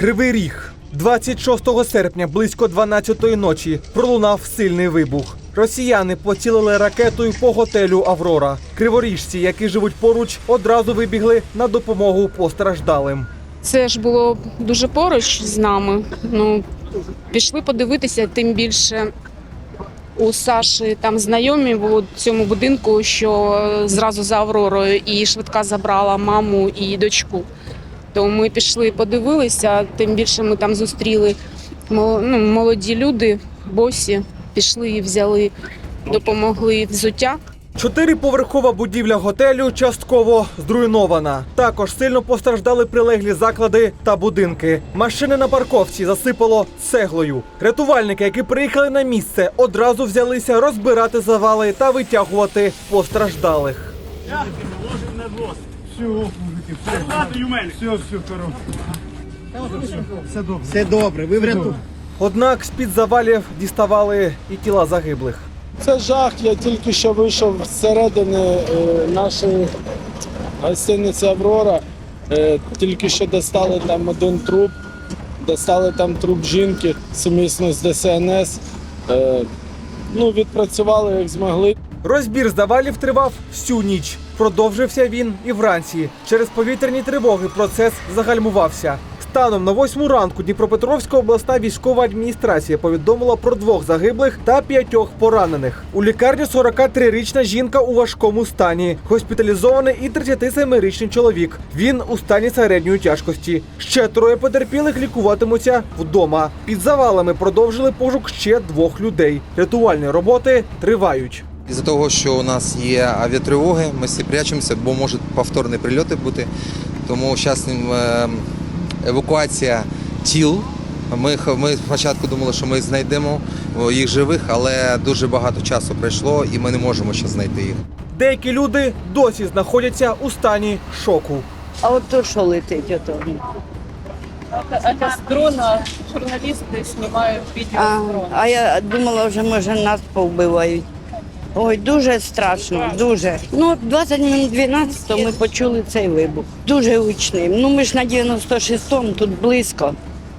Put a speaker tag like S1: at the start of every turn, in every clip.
S1: Кривий ріг. 26 серпня близько 12-ї ночі пролунав сильний вибух. Росіяни поцілили ракетою по готелю Аврора. Криворіжці, які живуть поруч, одразу вибігли на допомогу постраждалим.
S2: Це ж було дуже поруч з нами. Ну, пішли подивитися, тим більше у Саші там знайомі в цьому будинку, що зразу за Авророю, і швидка забрала маму і дочку. То ми пішли подивилися, тим більше ми там зустріли ну, молоді люди, босі, пішли і взяли, допомогли взуття.
S1: Чотириповерхова будівля готелю частково зруйнована. Також сильно постраждали прилеглі заклади та будинки. Машини на парковці засипало цеглою. Рятувальники, які приїхали на місце, одразу взялися розбирати завали та витягувати постраждалих.
S3: Все добре, ви врятуєте.
S1: Однак з-під завалів діставали і тіла загиблих.
S4: Це жах. Я тільки що вийшов зсередини е, нашої гостиниці Аврора. Е, Тільки що достали там один труп, достали там труп жінки сумісно з ДСНС. Е, Ну, відпрацювали як змогли.
S1: Розбір завалів тривав всю ніч. Продовжився він і вранці. Через повітряні тривоги процес загальмувався. Станом на восьму ранку Дніпропетровська обласна військова адміністрація повідомила про двох загиблих та п'ятьох поранених. У лікарні 43-річна жінка у важкому стані. Госпіталізований і 37-річний чоловік. Він у стані середньої тяжкості. Ще троє потерпілих лікуватимуться вдома. Під завалами продовжили пошук ще двох людей. Рятувальні роботи тривають.
S5: Із-за того, що у нас є авіатривоги, ми всі прячемося, бо можуть повторні прильоти бути. Тому зараз евакуація тіл. Ми, ми спочатку думали, що ми знайдемо їх живих, але дуже багато часу пройшло і ми не можемо ще знайти їх.
S1: Деякі люди досі знаходяться у стані шоку.
S6: А от то, що летить, ото.
S7: С дрона журналисты снимают видео
S6: А,
S7: дрона.
S6: а я думала, вже може нас повбивають. Ой, дуже страшно, дуже. Ну, 20 минут 12 ми почули цей вибух. Дуже гучний. Ну ми ж на 96-му, тут близько.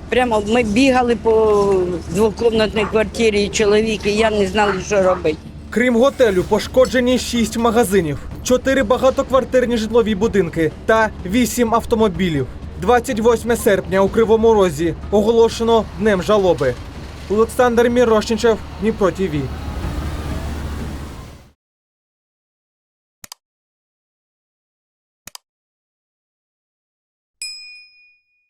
S6: Прямо ми бігали по двокомнатній квартирі, і чоловік, і я не знали, що робити.
S1: Крім готелю, пошкоджені шість магазинів, чотири багатоквартирні житлові будинки та вісім автомобілів. 28 серпня у Кривому Розі оголошено днем жалоби. Олександр Мірошничев, Дніпро ТІВІ.